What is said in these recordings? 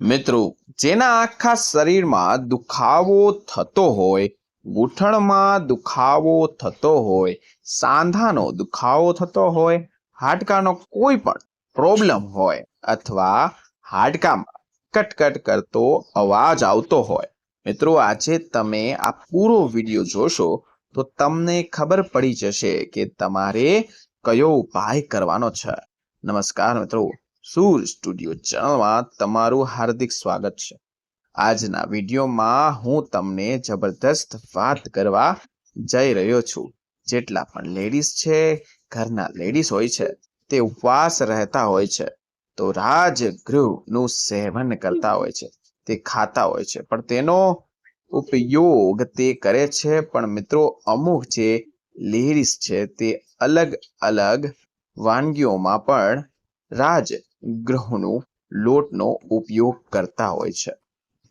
મિત્રો, જેના આખા શરીરમાં દુખાવો થતો હોય ગૂંઠણમાં દુખાવો થતો હોય, સાંધાનો દુખાવો થતો હોય, હાડકાનો કોઈ પણ પ્રોબ્લેમ હોય અથવા હાડકામાં કટકટ કરતો અવાજ આવતો હોય. મિત્રો, આજે તમે આ પૂરો વીડિયો જોશો તો તમને ખબર પડી જશે કે તમારે કયો ઉપાય કરવાનો છે. નમસ્કાર મિત્રો. સૂર સ્ટુડિયો ચેનલમાં તમારું હાર્દિક સ્વાગત છે? આજના વિડીયોમાં હું તમને જબરદસ્ત વાત કરવા જઈ રહ્યો છું. જેટલા પણ લેડીઝ છે, ઘરના લેડીઝ હોય છે, તે ઉપવાસ રહેતા હોય છે, તો રાજગૃહનું સેવન કરતા હોય છે, તે ખાતા હોય છે. પણ તેનો ઉપયોગ તે કરે છે, પણ મિત્રો અમુક જે લેડીઝ છે, તે અલગ અલગ વાનગીઓમાં પણ રાજગૃહનું લોટનો ઉપયોગ કરતા હોય છે.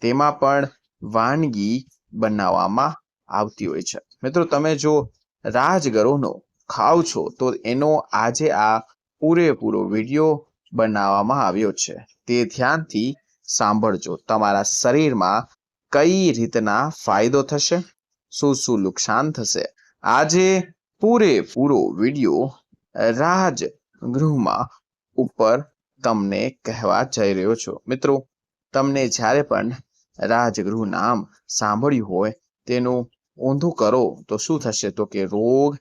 તેમાં પણ વાનગી બનાવવામાં આવતી હોય છે. મિત્રો, તમે જો રાજગરોનો ખાવ છો, તો એનો આજે આ પૂરેપૂરો વીડિયો બનાવવામાં આવ્યો છે. તે ધ્યાનથી સાંભળજો. તમારા શરીરમાં કઈ રીતના ફાયદો થશે? શું શું નુકસાન થશે? આજે પૂરેપૂરો વીડિયો રાજગૃહમાં ઉપર તમને કહેવા જઈ રહ્યો છું. મિત્રો, તમને જ્યારે પણ રાજગૃહ નામ સાંભળ્યું હોય, તેનું ઊંધું કરો, તો શું થશે? તો કે રોગ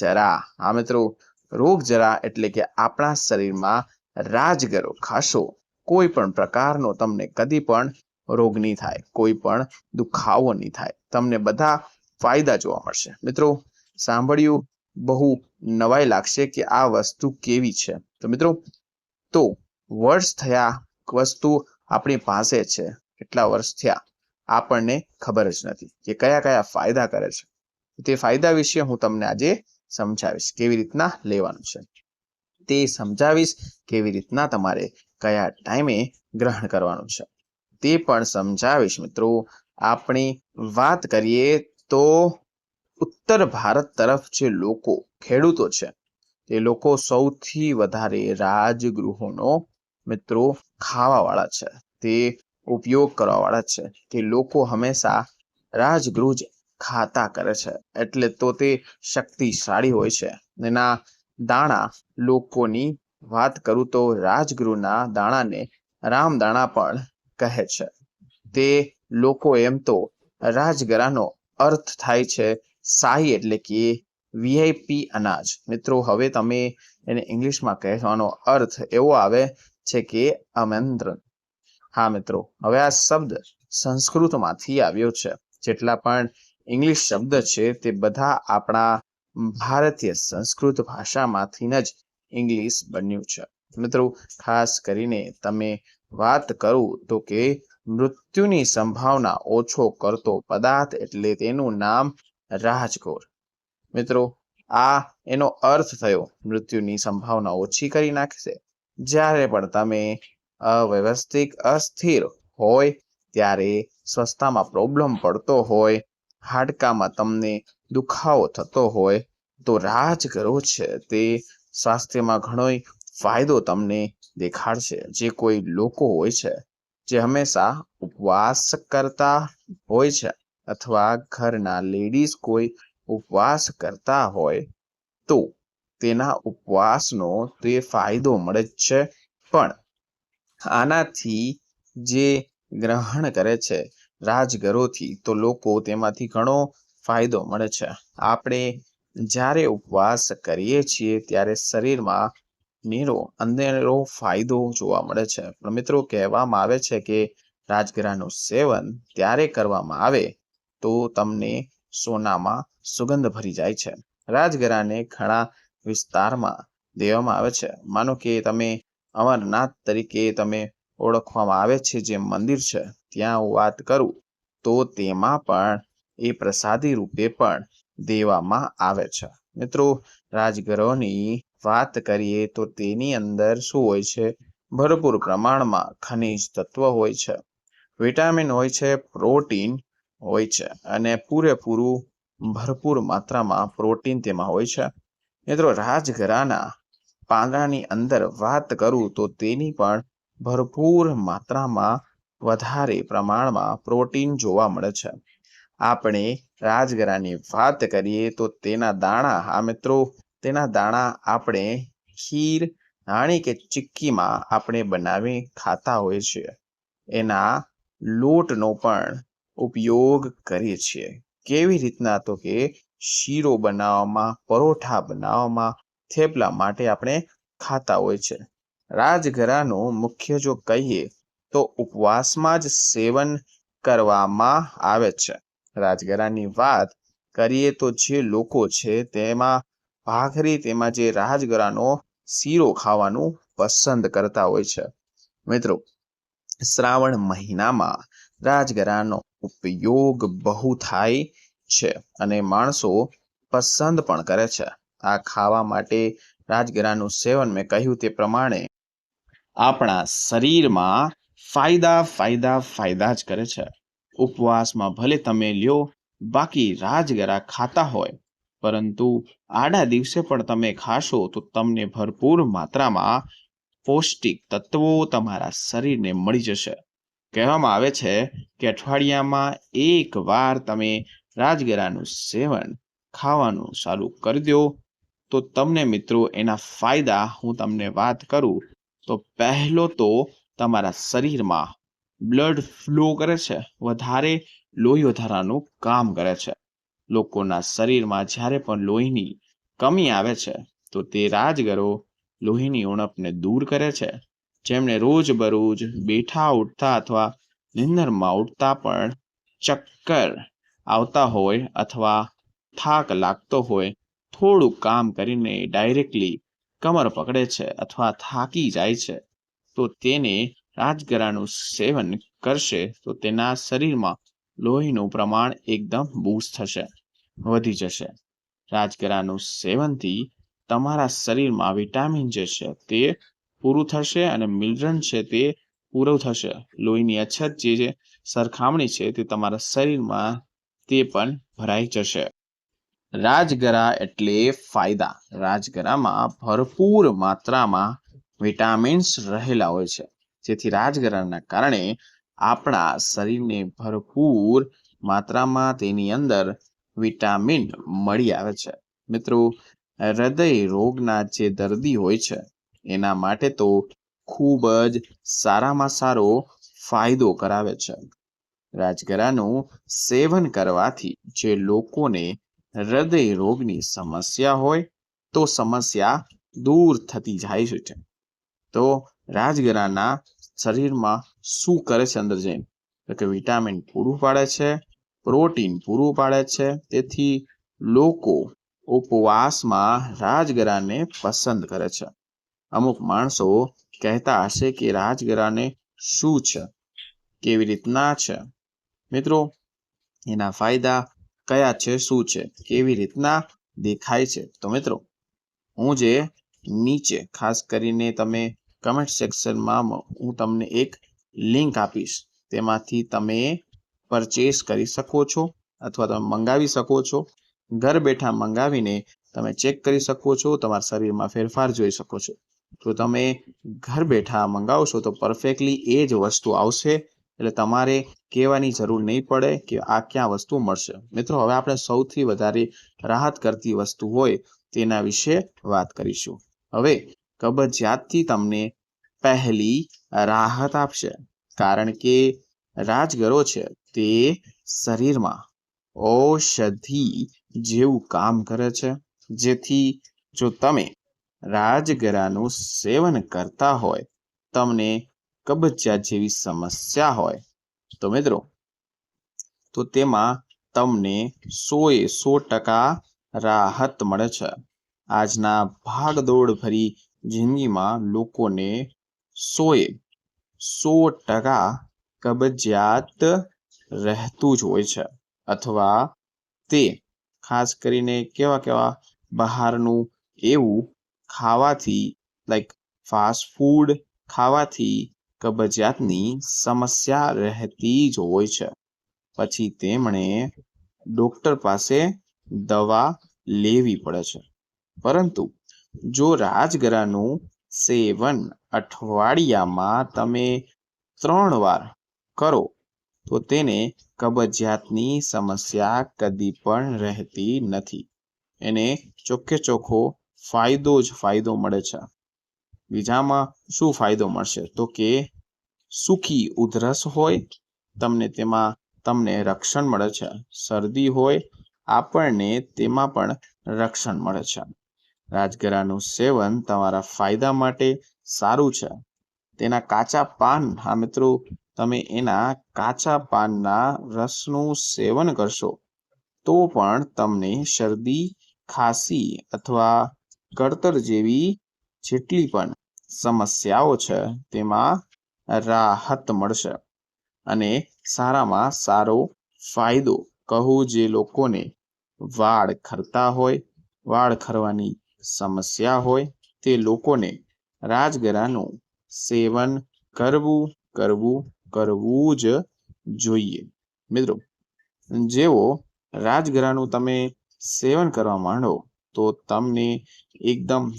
જરા. હા, મિત્રો, રોગ જરા એટલે કે આપણા શરીરમાં રાજગરો ખાશો. કોઈ પણ પ્રકારનો તમને કદી પણ રોગ નહીં થાય. કોઈ પણ દુખાવો નહીં થાય. તમને બધા ફાયદા જોવા મળશે. મિત્રો, સાંભળ્યું બહુ નવાઈ લાગશે કે આ વસ્તુ કેવી છે? તો મિત્રો તો વર્ષ થયા વસ્તુ આપણી પાસે છે. કેટલા વર્ષ થયા? આપણને ખબર જ નથી કે કયા કયા ફાયદા કરે છે. તે ફાયદા વિશે હું તમને આજે સમજાવીશ. કેવી રીતના લેવાનું છે? તે સમજાવીશ કેવી રીતના તમારે કયા ટાઈમે ગ્રહણ કરવાનું છે. તે પણ સમજાવીશ મિત્રો. આપણે વાત કરીએ તો ઉત્તર ભારત તરફ જે લોકો ખેડૂતો છે તે લોકો સૌથી વધારે રાજગૃહોનો મિત્રો ખાવાવાળા છે. તે ઉપયોગ કરવાવાળા છે તે લોકો હંમેશા રાજગૃહ જ ખાતા કરે છે. એટલે તો તે શક્તિશાળી હોય છે. એના દાણા લોકોની વાત કરું તો રાજગૃહના દાણાને રામદાણા પણ કહે છે. તે લોકો એમ તો રાજગરાનો અર્થ થાય છે શાહી એટલે કે વીઆઈપી અનાજ. મિત્રો, હવે તમે એને ઇંગ્લિશમાં કહેવાનો અર્થ એવો આવે છે કે આમંત્રણ. હા, મિત્રો, હવે આ શબ્દ સંસ્કૃતમાંથી આવ્યો છે. જેટલા પણ ઇંગ્લિશ શબ્દ છે તે બધા આપણા ભારતીય સંસ્કૃત ભાષામાંથી જ ઇંગ્લિશ બન્યું છે. મિત્રો, ખાસ કરીને તમે વાત કરું તો કે મૃત્યુની સંભાવના ઓછો કરતો પદાર્થ એટલે તેનું નામ રાજગોર મિત્રો, આ એનો અર્થ થયો. મૃત્યુની સંભાવના ઓછી કરી નાખશે. જ્યારે પણ તમે અવ્યવસ્થિત અસ્થિર હોય, ત્યારે સ્વસ્થામાં પ્રોબ્લેમ પડતો હોય, હાડકામાં તમને દુખાવો થતો હોય, તો રાજગરો છે. તે સ્વાસ્થ્યમાં ઘણો ફાયદો તમને દેખાડશે. જે કોઈ લોકો હોય છે, જે હંમેશા ઉપવાસ કરતા હોય છે, અથવા ઘરના લેડીઝ કોઈ ઉપવાસ કરતા હોય તો તેના ઉપવાસનો તે ફાયદો મળે જ છે. પણ આનાથી જે ગ્રહણ કરે છે રાજગરોથી તો લોકો તેમાંથી ઘણો ફાયદો મળે છે. આપણે જ્યારે ઉપવાસ કરીએ છીએ ત્યારે શરીરમાં નીરો અંદરો ફાયદો જોવા મળે છે. પણ મિત્રો કહેવામાં આવે છે કે રાજગરાનું સેવન ત્યારે કરવામાં આવે તો તમને સોનામાં સુગંધ ભરી જાય છે. રાજગરાને ઘણા વિસ્તારમાં દેવામાં આવે છે. માનો કે તમે અમરનાથ તરીકે તમે ઓળખવામાં આવે છે જે મંદિર છે, ત્યાં હું વાત કરું, તો તેમાં પણ એ પ્રસાદી રૂપે પણ દેવામાં આવે છે. મિત્રો રાજગરોની વાત કરીએ તો તેની અંદર શું હોય છે? ભરપૂર પ્રમાણમાં ખનિજ તત્વ હોય છે. વિટામિન હોય છે, પ્રોટીન હોય છે અને પૂરેપૂરું ભરપૂર માત્રામાં પ્રોટીન તેમાં હોય છે. મિત્રો રાજગરાના પાંદડાની અંદર વાત કરું તો તેની પણ ભરપૂર માત્રામાં વધારે પ્રમાણમાં પ્રોટીન જોવા મળે છે. આપણે રાજગરાની વાત કરીએ તો તેના દાણા આ મિત્રો, તેના દાણા આપણે ખીર નાણી કે ચીક્કીમાં આપણે બનાવી ખાતા હોય છે. એના લોટનો પણ ઉપયોગ કરીએ છીએ. કેવી રીતના તો કે શીરો બનાવવામાં, પરોઠા બનાવવામાં, થેપલા માટે આપણે ખાતા હોય છે. રાજગરાનું મુખ્ય જો કહીએ તો ઉપવાસમાં જ સેવન કરવામાં આવે છે. રાજગરાની વાત કરીએ તો જે લોકો છે તેમાં ભાખરી તેમાં જે રાજગરાનો શીરો ખાવાનું પસંદ કરતા હોય છે. મિત્રો, શ્રાવણ મહિનામાં રાજગરાનો ઉપયોગ બહુ થાય છે અને માણસો પસંદ પણ કરે છે. આ ખાવા માટે રાજગરાનું સેવન મેં કહ્યું તે પ્રમાણે આપણા શરીરમાં ફાયદા ફાયદા ફાયદા જ કરે છે. ઉપવાસમાં ભલે તમે લ્યો, બાકી રાજગરા ખાતા હોય, પરંતુ આડા દિવસે પણ તમે ખાશો તો તમને ભરપૂર માત્રામાં પૌષ્ટિક તત્વો તમારા શરીરને મળી જશે. કહેવામાં આવે છે કે અઠવાડિયામાં એક વાર તમે રાજગરાનું સેવન ખાવાનું ચાલુ કરી દો. તો તમને મિત્રો એના ફાયદા હું તમને વાત કરું. તો પહેલો તો તમારા શરીરમાં બ્લડ ફ્લો કરે છે. વધારે લોહી વધારાનું કામ કરે છે. લોકોના શરીરમાં જ્યારે પણ લોહીની કમી આવે છે, તો તે રાજગરો લોહીની ઉણપને દૂર કરે છે. જેમને રોજબરોજ બેઠા ઉઠતા અથવા નિંદરમાં ઉઠતા પણ ચક્કર આવતા હોય અથવા થાક લાગતો હોય, થોડું કામ કરીને ડાયરેક્ટલી કમર પકડે છે અથવા થાકી જાય છે, તો તેને રાજગરાનું સેવન કરશે, તો તેના શરીરમાં લોહીનું પ્રમાણ એકદમ બૂસ્ટ થશે, વધી જશે. રાજગરાનું સેવનથી તમારા શરીરમાં વિટામિન જે છે તે પૂરું થશે અને મિનરલ છે તે પૂરું થશે. લોહીની અછત જે છે, સરખામણી છે તે તમારા શરીરમાં તે પણ ભરાઈ જશે. રાજગરા એટલે ફાયદા. રાજગરામાં ભરપૂર માત્રામાં વિટામિન્સ રહેલા હોય છે. જેથી રાજગરાના કારણે આપણા શરીરને ભરપૂર માત્રામાં તેની અંદર વિટામિન મળી આવે છે. મિત્રો, હૃદય રોગના જે દર્દી હોય છે એના માટે તો ખૂબ જ સારામાં સારો ફાયદો કરાવે છે. રાજગરાનું સેવન કરવાથી જે લોકોને હૃદય રોગની સમસ્યા હોય, તો સમસ્યા દૂર થતી જાય છે. તો રાજગરાના શરીરમાં શું કરે છે અંદર જઈને? તો કે વિટામિન પૂરું પાડે છે, પ્રોટીન પૂરું પાડે છે, તેથી લોકો ઉપવાસમાં રાજગરાને પસંદ કરે છે. અમુક માણસો કહેતા હશે કે રાજગરાને શું છે? કેવી રીતના છે? મિત્રો, એના ફાયદા કયા છે? શું છે? કેવી રીતના દેખાય છે? તો મિત્રો, હું જે નીચે, ખાસ કરીને તમે કમેન્ટ સેક્શનમાં હું તમને એક લિંક આપીશ. તેમાંથી તમે પરચેસ કરી શકો છો અથવા તમે મંગાવી શકો છો. ઘર બેઠા મંગાવીને તમે ચેક કરી શકો છો. તમારા શરીરમાં ફેરફાર જોઈ શકો છો. તો તમે ઘર બેઠા મંગાવશો તો પરફેક્ટલી એ જ વસ્તુ આવશે. એટલે તમારે કહેવાની જરૂર નહીં પડે કે આ ક્યાં વસ્તુ મળશે. મિત્રો, હવે આપણે સૌથી વધારે રાહત કરતી વસ્તુ હોય તેના વિશે વાત કરીશું. હવે કબજિયાતથી તમને પહેલી રાહત આપશે. કારણ કે રાજગરો છે તે શરીરમાં ઔષધિ જેવું કામ કરે છે. જેથી જો તમે રાજગરાનું સેવન કરતા હોય, તમને કબજિયાત જેવી સમસ્યા હોય. તો મિત્રો, તો તેમાં તમને સોએ સો ટકા રાહત મળે છે. આજના ભાગદોડ ભરી જિંદગીમાં લોકોને સોએ સો ટકા કબજિયાત રહેતું જ હોય છે. અથવા તે ખાસ કરીને કેવા કેવા બહારનું એવું ખાવાથી લાઈક ફાસ્ટ ફૂડ ખાવાથી કબજિયાતની સમસ્યા રહેતી જ હોય છે. પછી તેમણે ડોક્ટર પાસે દવા લેવી પડે છે. પરંતુ જો રાજગરાનું સેવન અઠવાડિયામાં તમે ત્રણ વાર કરો, તો તેને કબજિયાતની સમસ્યા કદી પણ રહેતી નથી. એને ચોખ્ખે ચોખ્ખો ફાયદો જ ફાયદો મળે છે. બીજામાં શું ફાયદો મળશે? તો કે સુખી ઉધરસ હોય, તમને તેમાં, તમને રક્ષણ મળે છે. શરદી હોય, આપણને તેમાં પણ રક્ષણ મળે છે. રાજગરાનું સેવન તમારા ફાયદા માટે સારું છે. તેના કાચા પાન, હા મિત્રો, તમે એના કાચા પાનના રસનું સેવન કરશો, તો પણ તમને શરદી, ખાંસી અથવા કળતર જેવી જેટલી પણ સમસ્યાઓ છે, તેમાં રાહત મળશે. અને સારામાં સારો ફાયદો કહું જે લોકોને વાળ ખરતા હોય, વાળ ખરવાની સમસ્યા હોય, તે લોકોને રાજગરાનું સેવન કરવું કરવું કરવું જ જોઈએ. મિત્રો, જેવો રાજગરાનું તમે સેવન કરવા માંડો, તો તમને એકદમ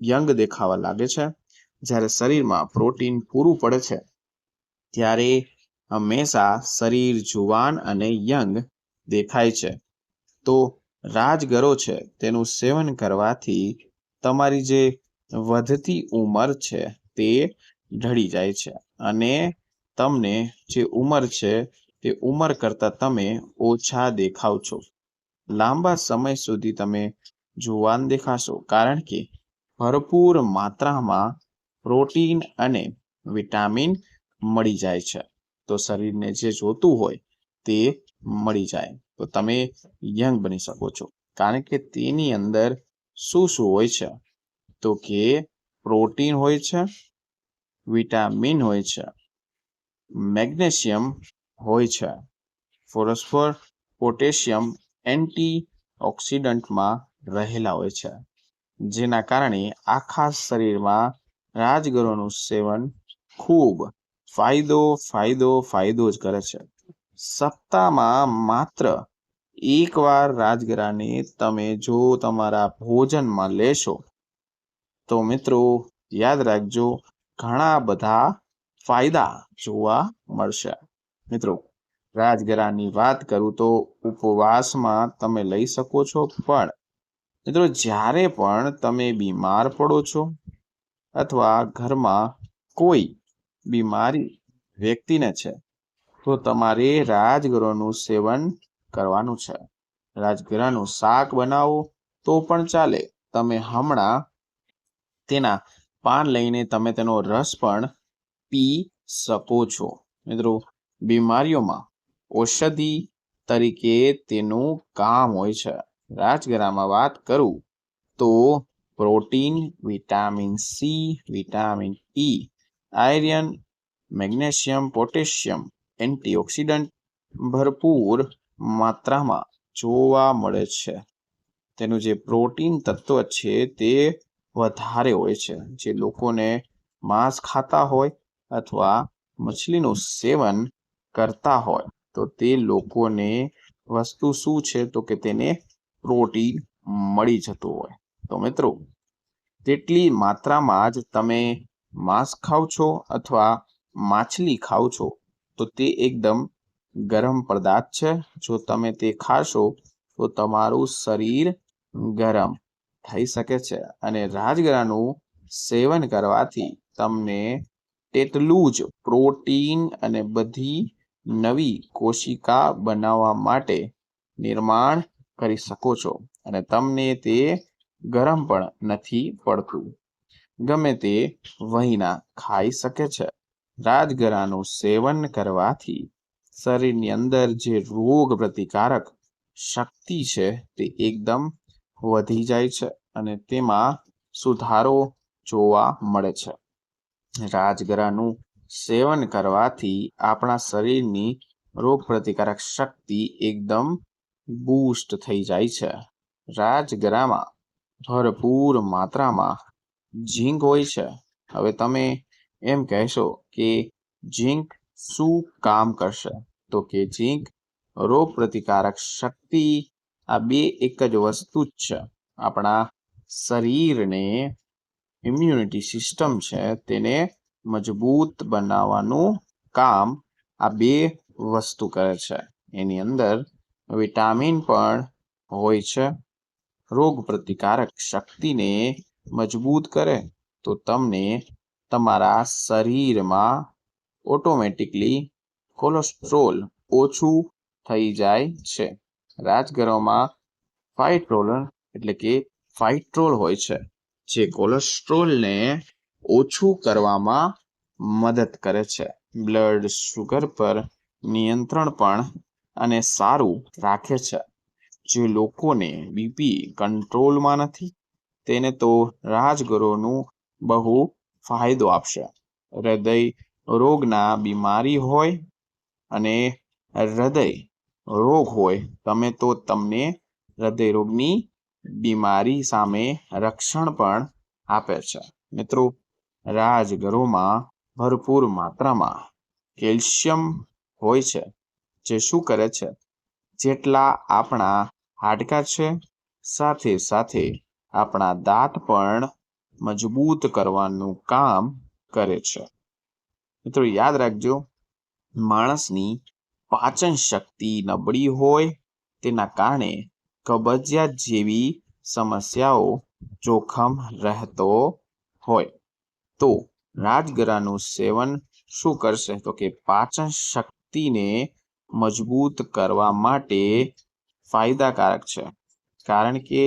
યંગ દેખાવા લાગે છે. જ્યારે શરીરમાં પ્રોટીન પૂરું પડે છે, ત્યારે હંમેશા શરીર જુવાન અને યંગ દેખાય છે. તો રાજગરો છે, તેનું સેવન કરવાથી તમારી જે વધતી ઉંમર છે, તે ઢળી જાય છે. અને તમને જે ઉંમર છે, તે ઉંમર કરતાં તમે ઓછા દેખાવ છો. લાંબા સમય સુધી તમે જુવાન દેખાશો. કારણ કે ભરપૂર માત્રામાં પ્રોટીન અને વિટામિન મળી જાય છે. તો શરીરને જે જોતું હોય તે મળી જાય. તો તમે યંગ બની શકો છો. કારણ કે તેની અંદર શું શું હોય છે? તો કે પ્રોટીન હોય છે, વિટામિન હોય છે, મેગ્નેશિયમ હોય છે, ફોસ્ફર, પોટેશિયમ એન્ટી ઓક્સિડન્ટમાં રહેલા હોય છે. જેના કારણે આખા શરીરમાં રાજગરોનું સેવન ખૂબ ફાયદો ફાયદો ફાયદો જ કરે છે. સપ્તાહમાં માત્ર એકવાર રાજગરાને તમે જો તમારા ભોજનમાં લેશો, તો મિત્રો યાદ રાખજો, ઘણા બધા ફાયદા જોવા મળશે. મિત્રો, રાજગરાની વાત કરું તો ઉપવાસમાં તમે લઈ શકો છો, પણ મિત્રો, જ્યારે પણ તમે બીમાર પડો છો અથવા ઘરમાં કોઈ બીમારી વ્યક્તિને છે, તો તમારે રાજગરોનું સેવન કરવાનું છે. રાજગરાનું શાક બનાવો તો પણ ચાલે. તમે હમણાં તેના પાન લઈને તમે તેનો રસ પણ પી શકો છો. મિત્રો, બીમારીઓમાં ઔષધિ તરીકે તેનું કામ હોય છે. રાજગરામાં વાત કરું તો protein, vitamin C, vitamin E iron, magnesium, potassium, antioxidant ભરપૂર માત્રામાં જોવા મળે છે. તેનું જે પ્રોટીન તત્વ છે તે વધારે હોય છે. જે લોકોને માંસ ખાતા હોય અથવા મછલીનું સેવન કરતા હોય તો તે લોકોને વસ્તુ શું છે તો કે તેને પ્રોટીન મળી જતું હોય. તો મિત્રો, તેટલી માત્રામાં જ તમે માંસ ખાવ છો અથવા માછલી ખાવ છો, તો તે એકદમ ગરમ પદાર્થ છે. જો તમે તે ખાશો, તો તમારું શરીર ગરમ થઈ શકે છે અને રાજગરાનું સેવન કરવાથી તમને તેટલું જ પ્રોટીન અને બધી નવી કોશિકા બનાવવા માટે નિર્માણ કરી શકો છો અને તમને તે ગરમ પણ નથી પડતું. ગમે તે વહીના ખાઈ શકે છે. રાજગરાનું સેવન કરવાથી શરીરની અંદર જે રોગ પ્રતિકારક શક્તિ છે તે એકદમ વધી જાય છે અને તેમાં સુધારો જોવા મળે છે. રાજગરાનું સેવન કરવાથી આપણા શરીરની રોગ પ્રતિકારક શક્તિ એકદમ બૂસ્ટ થઈ જાય છે. રાજગરામાં, ભરપૂર માત્રામાં ઝીંક હોય છે. હવે તમે એમ કહેશો કે ઝીંક શું કામ કરશે? તો કે ઝીંક રોગ પ્રતિકારક શક્તિ આ બે એક જ વસ્તુ જ છે. આપણા શરીરને ઇમ્યુનિટી સિસ્ટમ છે તેને મજબૂત બનાવવાનું કામ આ બે વસ્તુ કરે છે. એની અંદર વિટામિન પણ હોય છે. રોગ પ્રતિકારક શક્તિને મજબૂત કરે તો તમને તમારા શરીરમાં ઓટોમેટિકલી કોલેસ્ટ્રોલ ઓછું થઈ જાય છે. રાજગરોમાં ફાઇટ્રોલર એટલે કે ફાઇટ્રોલ હોય છે, જે કોલેસ્ટ્રોલને ઓછું કરવામાં મદદ કરે છે. બ્લડ શુગર પર નિયંત્રણ પણ અને સારું રાખે છે. જે લોકોને બીપી કંટ્રોલમાં નથી, તેને તો રાજગરોનું બહુ ફાયદો આપશે. હૃદય રોગના બીમારી હોય અને હૃદય રોગ હોય, તમે તો તમને હૃદય રોગની બીમારી સામે રક્ષણ પણ આપે છે. મિત્રો રાજગરોમાં ભરપૂર માત્રામાં કેલ્શિયમ હોય છે. જે શું કરે છે? જેટલા આપણા હાડકા છે, સાથે સાથે આપણા દાંત પણ મજબૂત કરવાનું કામ કરે છે. મિત્રો, યાદ રાખજો, માણસની પાચન શક્તિ નબળી હોય તેના કારણે કબજિયાત જેવી સમસ્યાઓ જોખમ રહેતો હોય. તો રાજગરાનું સેવન શું કરશે? તો કે પાચન શક્તિને મજબૂત કરવા માટે ફાયદાકારક છે. કારણ કે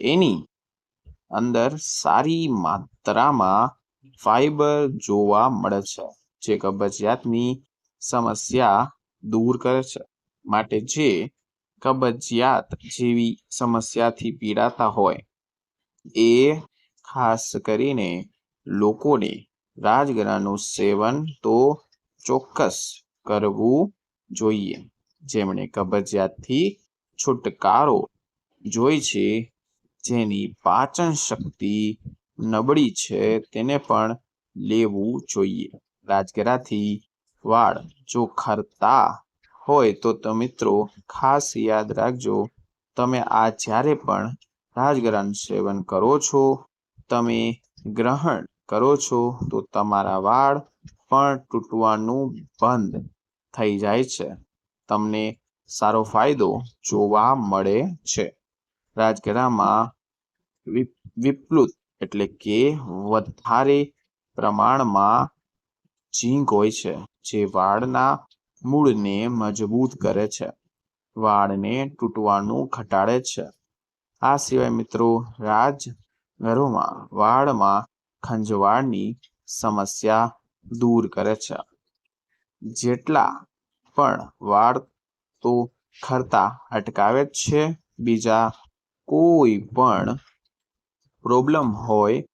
એની અંદર સારી માત્રામાં ફાઈબર જોવા મળે છે, જે કબજિયાતની સમસ્યા દૂર કરે છે. માટે જે કબજિયાત જેવી સમસ્યાથી પીડાતા હોય, એ ખાસ કરીને લોકોને રાજગરાનું સેવન તો ચોક્કસ કરવું જોઈએ. જેમણે કબજિયાતથી છુટકારો જોઈ છે, જેની પાચન શક્તિ નબળી છે તેને પણ લેવું જોઈએ. રાજગરાથી વાળ જો ખરતા હોય તો મિત્રો ખાસ યાદ રાખજો, તમે આ જ્યારે પણ રાજગરાનું સેવન કરો છો, તમે ગ્રહણ કરો છો, તો તમારા વાળ પણ તૂટવાનું બંધ થઈ જાય છે. તમને સારો ફાયદો જોવા મળે છે. રાજગરામાં વિપ્લુત એટલે કે વધારે પ્રમાણમાં ઝીંક હોય છે, જે વાળના મૂળને મજબૂત કરે છે. વાળને તૂટવાનું ઘટાડે છે. આ સિવાય મિત્રો રાજ ઘરોમાં વાળમાં ખંજવાળની સમસ્યા દૂર કરે છે. જેટલા પણ વાળ તો ખરતા અટકાવે છે. બીજા કોઈ પણ પ્રોબ્લેમ હોય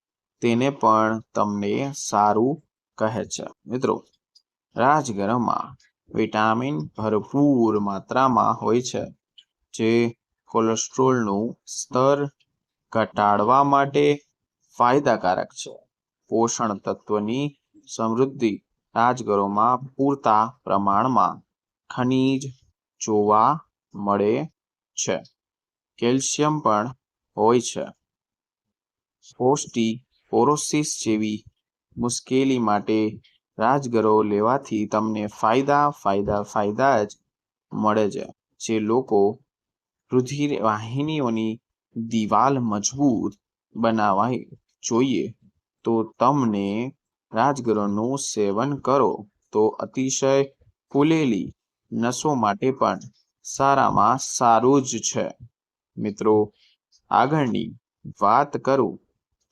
તેને પણ તમને સારું કહે છે. મિત્રો રાજગરમાં વિટામિન ભરપૂર માત્રામાં હોય છે, જે કોલેસ્ટ્રોલનું સ્તર ઘટાડવા માટે ફાયદાકારક છે. પોષણ તત્વની સમૃદ્ધિ રાજગરોમાં પૂરતા પ્રમાણમાં ખનિજ જોવા મળે છે. કેલ્શિયમ પણ હોય છે. ઓસ્ટીપોરોસિસ જેવી મુશ્કેલી માટે રાજગરો લેવાથી તમને ફાયદા ફાયદા ફાયદા જ મળે છે. જે લોકો રુધિર વાહિનીઓની દિવાલ મજબૂત બનાવવા જોઈએ તો તમને રાજગરોનું સેવન કરો તો અતિશય ફૂલેલી નસો માટે પણ સારામાં સારું જ છે. મિત્રો, આગળની વાત કરું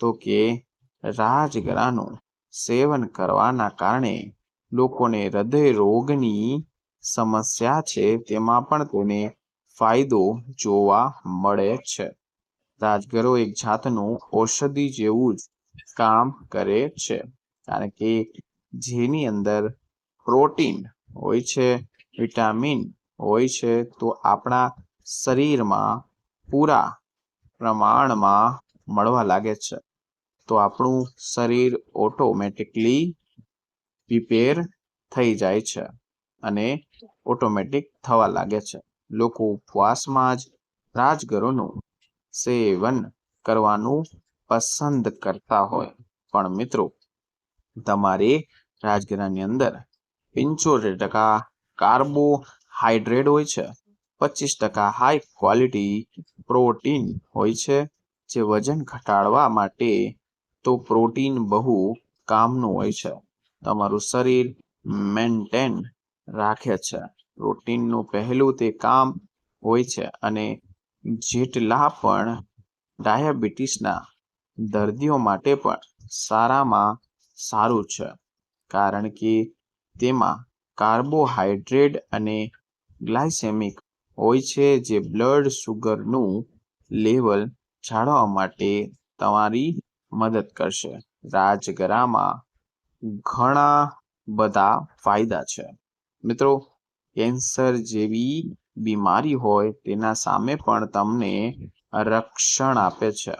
તો કે રાજગરાનું સેવન કરવાના કારણે લોકોને હૃદય રોગની સમસ્યા છે, તેમાં પણ તેને ફાયદો જોવા મળે છે. રાજગરો એક જાતનું ઔષધિ જેવું જ કામ કરે છે. કારણ કે જેની અંદર પ્રોટીન હોય છે, વિટામિન હોય છે, તો આપણા શરીરમાં પૂરા પ્રમાણમાં મળવા લાગે છે. તો આપણું શરીર ઓટોમેટિકલી પ્રિપેર થઈ જાય છે અને ઓટોમેટિક થવા લાગે છે. લોકો ઉપવાસમાં જ રાજગરોનું સેવન કરવાનું પસંદ કરતા હોય. પણ મિત્રો તમારે રાજગીરાની અંદર પંચોતેર ટકા કાર્બોહાઈડ્રેટ હોય છે, પચીસ ટકા હાઈ ક્વોલિટી પ્રોટીન હોય છે, જે વજન ઘટાડવા માટે તો પ્રોટીન બહુ કામનું હોય છે. તમારું શરીર મેન્ટેન રાખે છે. પ્રોટીનનું પહેલું તે કામ હોય છે અને જેટલા પણ ડાયાબિટીસના દર્દીઓ માટે પણ સારામાં સારું છે. કારણ કે તેમાં કાર્બોહાઈડ્રેટ અને ગ્લાયસેમિક હોય છે જે બ્લડ શુગરનું લેવલ જાળવવા માટે તમારી મદદ કરશે. રાજગરામાં ઘણા બધા ફાયદા છે. મિત્રો, કેન્સર જેવી બીમારી હોય તેના સામે પણ તમને રક્ષણ આપે છે.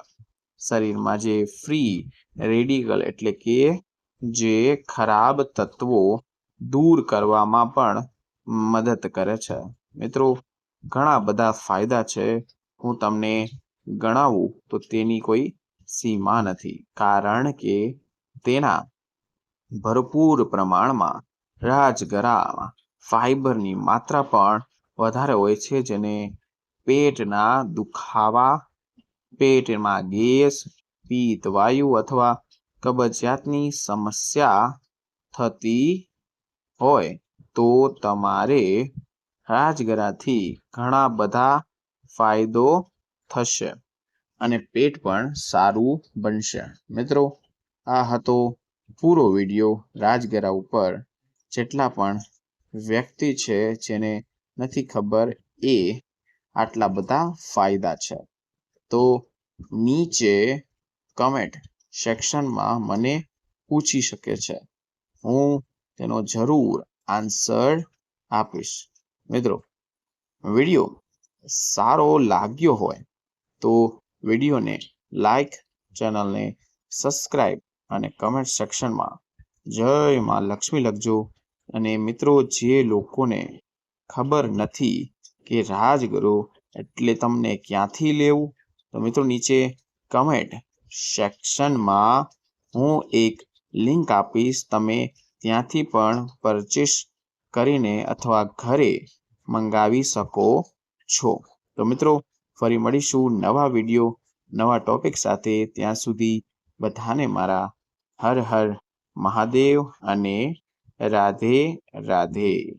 શરીરમાં જે ફ્રી રેડિકલ એટલે કે જે ખરાબ તત્વો દૂર કરવામાં પણ મદદ કરે છે. મિત્રો, ઘણા બધા ફાયદા છે. હું તમને ગણાવું તો તેની કોઈ સીમા નથી. કારણ કે તેના ભરપૂર પ્રમાણમાં રાજગરામાં ફાઈબરની માત્રા પણ વધારે હોય છે, જેને પેટના દુખાવા, પેટમાં ગેસ, પિત્ત વાયુ અથવા કબજિયાતની સમસ્યા થતી હોય તો તમારે રાજગરાથી ઘણા બધા ફાયદો થશે અને પેટ પણ સારું બનશે. મિત્રો, આ હતો પૂરો વીડિયો રાજગરા ઉપર. જેટલા પણ વ્યક્તિ છે જેને નથી ખબર એ આટલા બધા ફાયદા છે. તો નીચે કમેન્ટ સેક્શનમાં મને પૂછી શકે છે. હું તેનો જરૂર આન્સર આપીશ. મિત્રો, વીડિયો સારો લાગ્યો હોય તો વિડીયોને લાઈક, ચેનલને સબસ્ક્રાઈબ અને કમેન્ટ સેક્શનમાં જય માં લક્ષ્મી લખજો. અને મિત્રો, જે લોકોને ખબર નથી કે રાજગુરુ એટલે તમને ક્યાંથી લેવું? તો મિત્રો, નીચે કમેન્ટ સેક્શનમાં હું એક લિંક આપીશ. તમે ત્યાંથી પણ પરચેસ કરીને અથવા ઘરે મંગાવી શકો છો. તો મિત્રો, ફરી મળીશું નવા વીડિયો, નવા ટોપિક સાથે. ત્યાં સુધી બધાને મારા હર હર મહાદેવ અને રાધે રાધે.